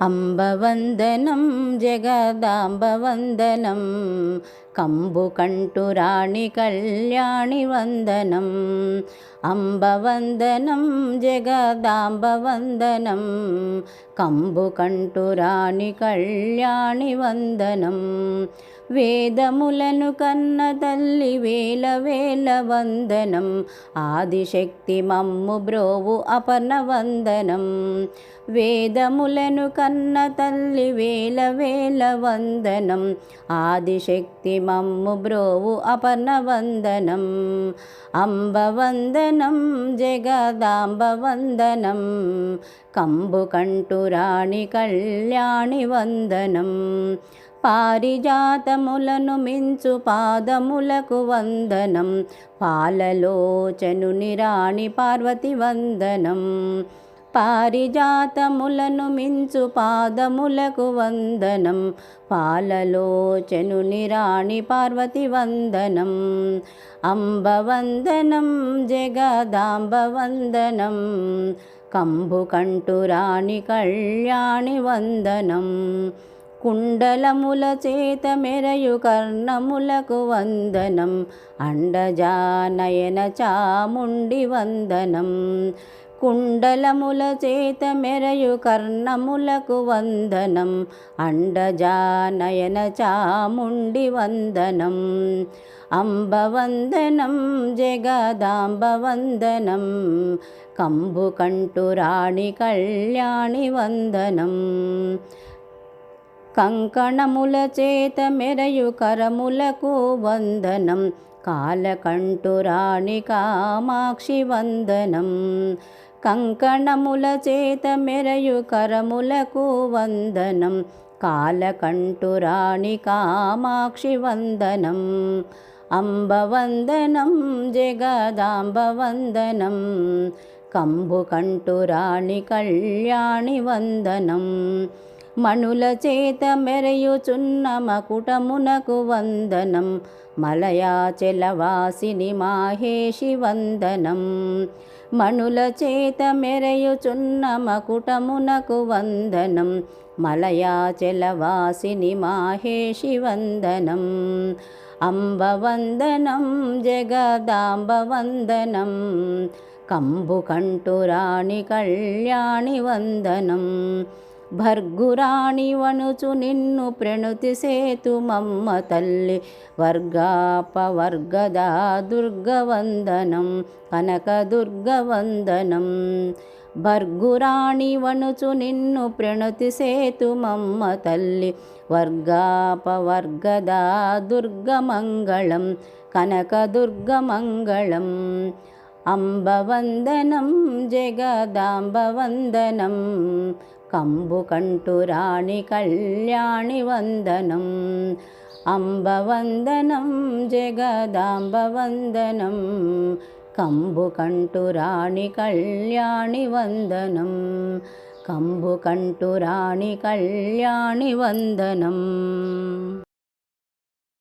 అంబవందనం జగదాంబవందనం కంబుకంటురాణి కళ్యాణి వందనం అంబవందనం జగదాంబవందనం కంబుకంటురాణి కళ్యాణి వందనం వేదములను కన్న తల్లి వేల వేల వందనం. ఆదిశక్తి మమ్ము బ్రోవు అపర్ణ వందనం. వేదములను కన్న తల్లి వేల వేల వందనం. ఆదిశక్తి మమ్ము బ్రోవు అపర్ణ వందనం. అంబ వందనం జగదాంబ అంబవందనం జగదాంబవందనం కంబుకంటురాణి కళ్యాణి వందనం. పారిజాతములను మించు పాదములకు వందనం. పాలలోచను నిరాణి పార్వతి వందనం. పారిజాతములను మించు పాదములకు వందనం. పాలలోచను నిరాణి పార్వతి వందనం. అంబవందనం జగదాంబవందనం. కంబుకంటురాణి కళ్యాణి వందనం. కుండలముల చేత మెరయు కర్ణములకు వందనం. అండజానయన చాముండి వందనం. కుండలముల చేత మెరయు కర్ణములకు వందనం. అండజానయన చాముండి వందనం. అంబవందనం జగదాంబవందనం. కంబుకంటురాణి కళ్యాణి వందనం. కంకణముల చేత మెరయు కరములకు వందనం. కాలకంఠురాణి కామాక్షి వందనం. కంకణముల చేత మెరయు కరములకు వందనం. కాలకంఠురాణి కామాక్షి వందనం. అంబవందనం జగదాంబవందనం. కంబుకంఠురాణి కళ్యాణి వందనం. మణుల చేత మెరయుచున్న మకుటమునకు వందనం. మలయాచలవాసిని మాహేషి వందనం. మణుల చేత మెరయుచున్న మకుటమునకు వందనం. మలయాచలవాసిని మాహేషి వందనం. అంబవందనం జగదాంబవందనం. కంబుకంఠురాణి కళ్యాణి వందనం. భర్గురాణి వణుచు నిన్ను ప్రణుతి సేతు మమ్మ తల్లి. వర్గాపవర్గదా దుర్గవందనం కనక దుర్గవందనం. భర్గురాణి వణుచు నిన్ను ప్రణుతి సేతు మమ్మ తల్లి. వర్గాపవర్గదా దుర్గమంగళం కనక దుర్గమంగళం. అంబవందనం జగదాంబవందనం కంబుకంఠురాణి కళ్యాణి వందనం అంబవందనం జగదాంబవందనం కంబుకంఠురాణి కళ్యాణి వందనం కంబుకంఠురాణి కళ్యాణి వందనం.